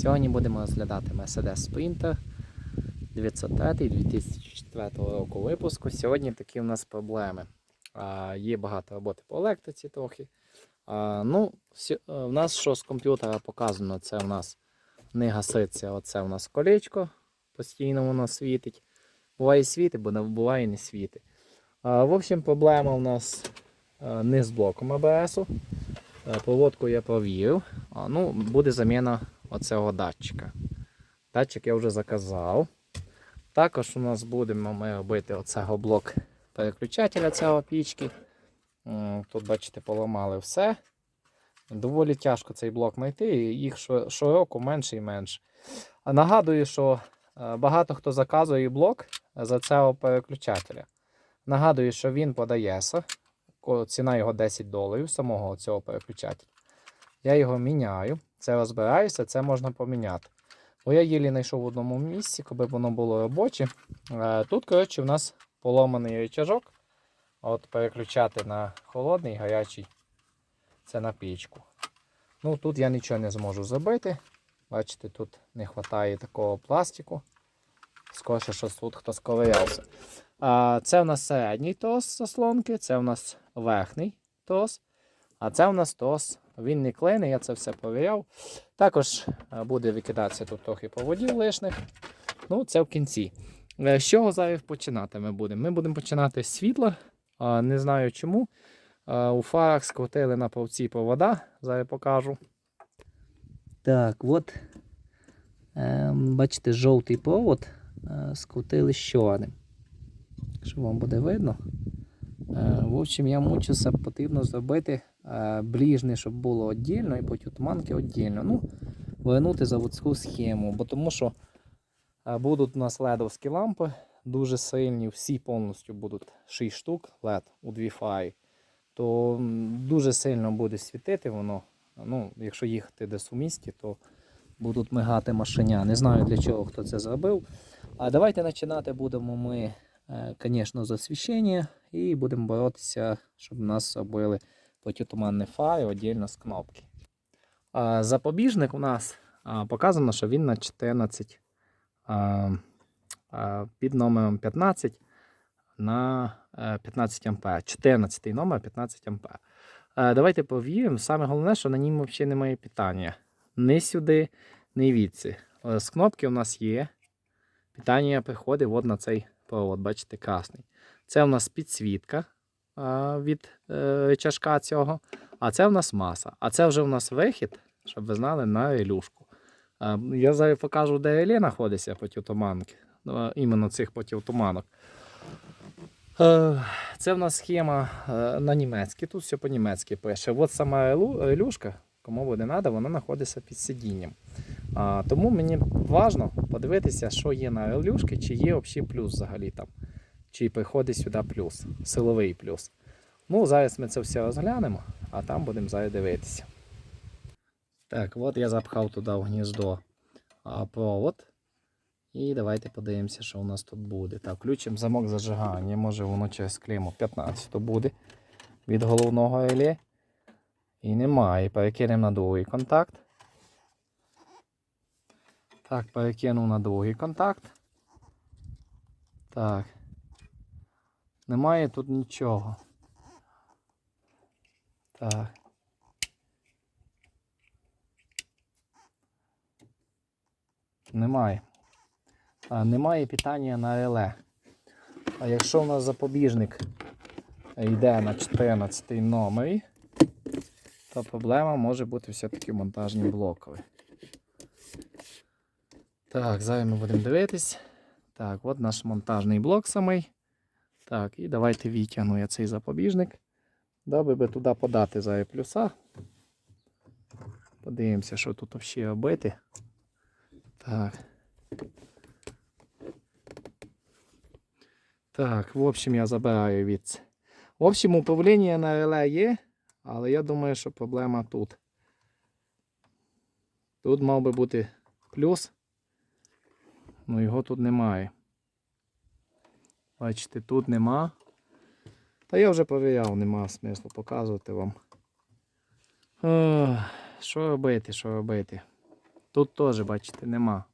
Сьогодні будемо розглядати Mercedes Sprinter 903 2004 року випуску. Сьогодні такі у нас проблеми. А, є багато роботи по електриці трохи. А, ну, всі, е, в нас що з комп'ютера показано, це у нас не гаситься, оце у нас колечко, постійно воно світить. Буває світить, бо буває не світить. А, в общем, проблема у нас е, не з блоком АБСу. Е, Проводку я провірив. А, ну, буде заміна оцього датчика. Датчик я вже заказав. Також у нас будемо ми робити оцього блок переключателя цього пічки. Тут, бачите, поламали все. Доволі тяжко цей блок знайти, їх що- щороку менше і менше. Нагадую, що е, багато хто заказує блок за цього переключателя. Нагадую, що він подається. Ціна його 10 доларів самого цього переключателя. Я його міняю. Це розбираюся, це можна поміняти. Бо я їлі знайшов в одному місці, коли воно було робоче. Е, Тут, коротше, у нас поломаний рычажок. От переключати на холодний, гарячий. Це на пічку. Ну, тут я нічого не зможу зробити. Бачите, тут не вистачає такого пластику. Скоріше, що тут хтось ковирявся. А, Це у нас середній тос заслонки, це у нас верхній тос. А це у нас тос. Він не клеєний, я це все перевіряв. Також е, буде викидатися тут трохи проводів лишних. Ну, це в кінці. Е, З чого зараз починати ми будемо? Ми будемо починати з світла. Не знаю чому. У фарах скрутили на повці провода. Зараз покажу. Так, от. Е, бачите, жовтий провод е, скрутили з чорним. Якщо вам буде видно. Е, В общем, я мучився, потрібно зробити е, ближнє, щоб було віддільно, і потім туманки віддільно. Ну, вернути заводську схему, бо тому що е, будуть у нас ледовські лампи, дуже сильні, всі повністю будуть 6 штук LED у дві фари. То дуже сильно буде світити воно. Ну, якщо їхати десь у місті, то будуть мигати машиня. Не знаю для чого хто це зробив. А давайте починати будемо ми, звісно, з освіщення і будемо боротися, щоб нас робили протитуманні фари віддільно з кнопки. Запобіжник у нас показано, що він на 14 а, а, під номером 15 на е, 15 А. 14 номер 15 А. Е, Давайте повіримо. Саме головне, що на ньому взагалі немає питання. Ні сюди, ні відси. Е, З кнопки у нас є. Питання приходить от на цей провод, бачите, красний. Це у нас підсвітка від е, рычажка цього. А це у нас маса. А це вже у нас вихід, щоб ви знали, на релюшку. Я зараз покажу, де реле знаходиться протитуманки. Ну, іменно цих протитуманок. Е, Це в нас схема е, на німецькій, тут все по-німецьки пише. От сама релюшка, кому буде треба, вона знаходиться під сидінням. Тому мені важливо подивитися, що є на релюшки, чи є взагалі плюс взагалі там. Чи приходить сюди плюс, силовий плюс. Ну, зараз ми це все розглянемо, а там будемо зараз дивитися. Так, от я запхав туди в гніздо провод. І давайте подивимося, що у нас тут буде. Так, включимо замок зажигання. Може воно через клейму 15 буде від головного реле. І немає. Перекинемо на другий контакт. Так, перекинув на другий контакт. Так. Немає тут нічого. Так. Немає. А, немає питання на реле. А якщо у нас запобіжник йде на 14 номері, то проблема може бути все-таки в монтажній блокові. Так, зараз ми будемо дивитись. Так, от наш монтажний блок самий. Так, і давайте відтягну я цей запобіжник. Добре би туди подати зараз плюса. Подивимося, що тут взагалі робити. Так. Так, в общем, я забираю від. В общем, управління на реле є, але я думаю, що проблема тут. Тут мав би бути плюс, але його тут немає. Бачите, тут нема. Та я вже перевіряв, нема смислу показувати вам. Ох, що робити, що робити? Тут теж, бачите, нема.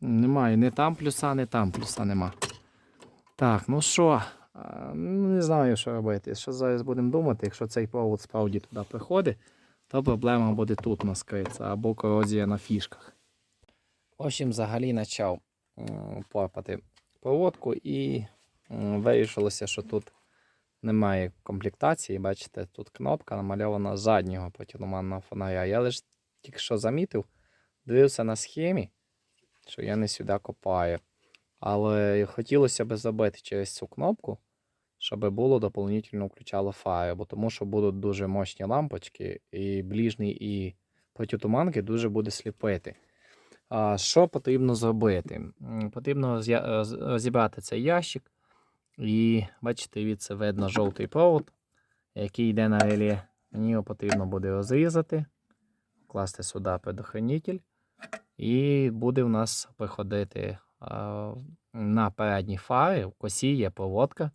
Немає ні там плюса, ні там плюса нема. Так, ну що, ну, не знаю, що робити. Що зараз будемо думати, якщо цей провод справді туди приходить, то проблема буде тут наскритися або корозія на фішках. В общем, взагалі почав порпати проводку і вирішилося, що тут немає комплектації. Бачите, тут кнопка намальована заднього протитуманного фонаря. Я лише тільки що замітив, дивився на схемі, що я не сюди копаю. Але хотілося б зробити через цю кнопку, щоб було доповнительно включало фари, бо тому що будуть дуже мощні лампочки, і ближній, і протитуманки дуже буде сліпити. Що потрібно зробити? Потрібно розібрати цей ящик, і бачите, від це видно жовтий провод, який йде на реле. Мені його потрібно буде розрізати, класти сюди предохранитель, і буде в нас приходити а, на передні фари. В косі є проводка,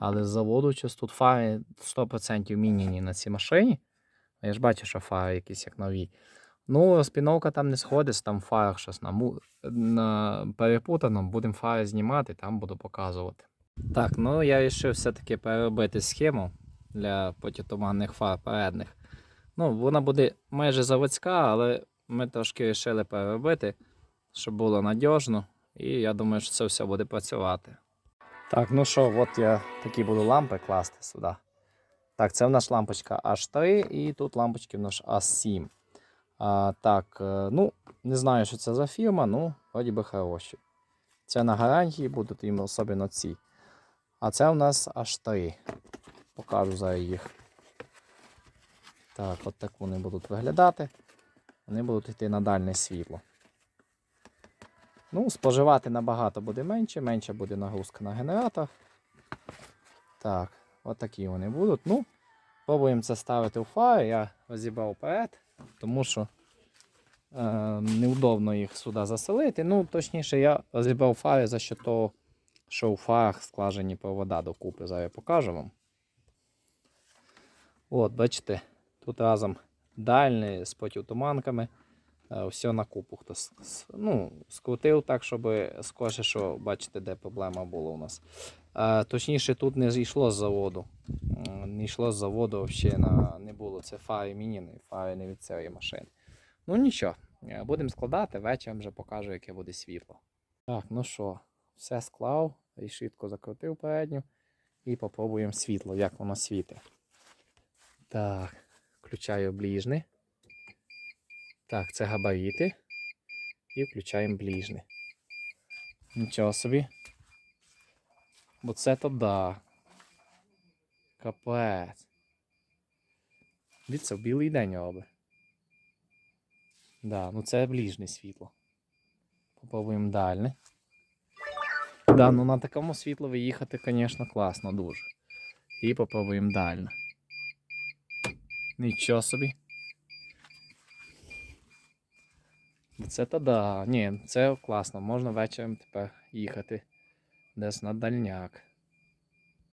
але з заводу щось тут фари 100% міняні на цій машині. Я ж бачу, що фари якісь як нові. Ну, розпіновка там не сходить, там фарах щось на, на перепутано, будемо фари знімати, там буду показувати. Так, ну я вирішив все-таки переробити схему для протитуманних фар передних. Ну, вона буде майже заводська, але ми трошки вирішили переробити, щоб було надіжно. І я думаю, що це все буде працювати. Так, ну що, от я такі буду лампи класти сюди. Так, це в нас лампочка H3 і тут лампочки в нас H7. А, так, е, ну, не знаю, що це за фірма, ну, вроді би хороші. Це на гарантії будуть їм особливо ці. А це у нас аж 3. Покажу зараз їх. Так, от так вони будуть виглядати. Вони будуть йти на дальне світло. Ну, споживати набагато буде менше, менше буде нагрузка на генератор. Так, от такі вони будуть. Ну, пробуємо це ставити у фари. Я розібрав вперед, тому що е, неудобно їх сюди заселити. Ну, точніше, я розібрав фари за що того, що у фарах складені провода докупи. Зараз я покажу вам. От, бачите, тут разом дальний з протитуманками. Е, Все на купу. Хто ну, скрутив так, щоб скорше, що бачите, де проблема була у нас. Е, точніше, тут не зійшло з заводу. Не йшло з заводу взагалі на, не було. Це фари мініни, фари не від цієї машини. Ну нічого, е, будемо складати, вечором вже покажу, яке буде світло. Так, ну що, все склав, рішітку закрутив передню і попробуємо світло, як воно світить. Так, включаю ближнє. Так, це габарити. І включаємо ближнє. Нічого собі. Бо це то да. Капець. Дивіться, в білий день робить. Да, ну це ближнє світло. Попробуємо далі. Да, ну на такому світло виїхати, звісно, класно дуже. І попробуємо далі. Нічого собі. Це та да. Ні, це класно. Можна вечором тепер їхати десь на дальняк.